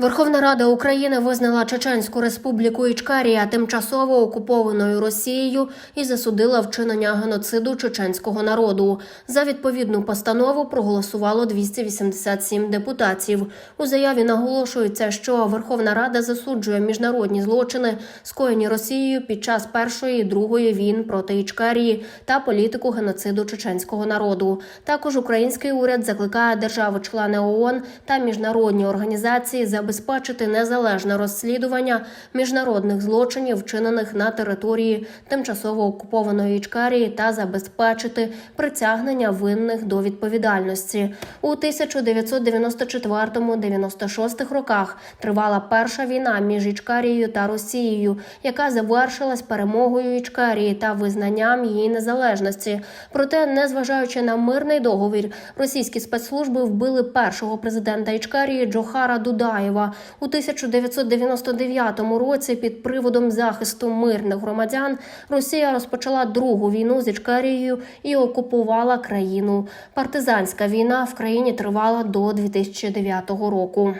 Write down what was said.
Верховна Рада України визнала Чеченську республіку Ічкарія тимчасово окупованою Росією і засудила вчинення геноциду чеченського народу. За відповідну постанову проголосувало 287 депутатів. У заяві наголошується, що Верховна Рада засуджує міжнародні злочини, скоєні Росією під час першої і другої війн проти Ічкарії та політику геноциду чеченського народу. Також український уряд закликає держави-члени ООН та міжнародні організації забезпечити незалежне розслідування міжнародних злочинів, вчинених на території тимчасово окупованої Ічкарії, та забезпечити притягнення винних до відповідальності. У 1994-96 роках тривала перша війна між Ічкарією та Росією, яка завершилась перемогою Ічкарії та визнанням її незалежності. Проте, незважаючи на мирний договір, російські спецслужби вбили першого президента Ічкарії Джохара Дудаєва у 1999 році. Під приводом захисту мирних громадян Росія розпочала другу війну з Ічкерією і окупувала країну. Партизанська війна в країні тривала до 2009 року.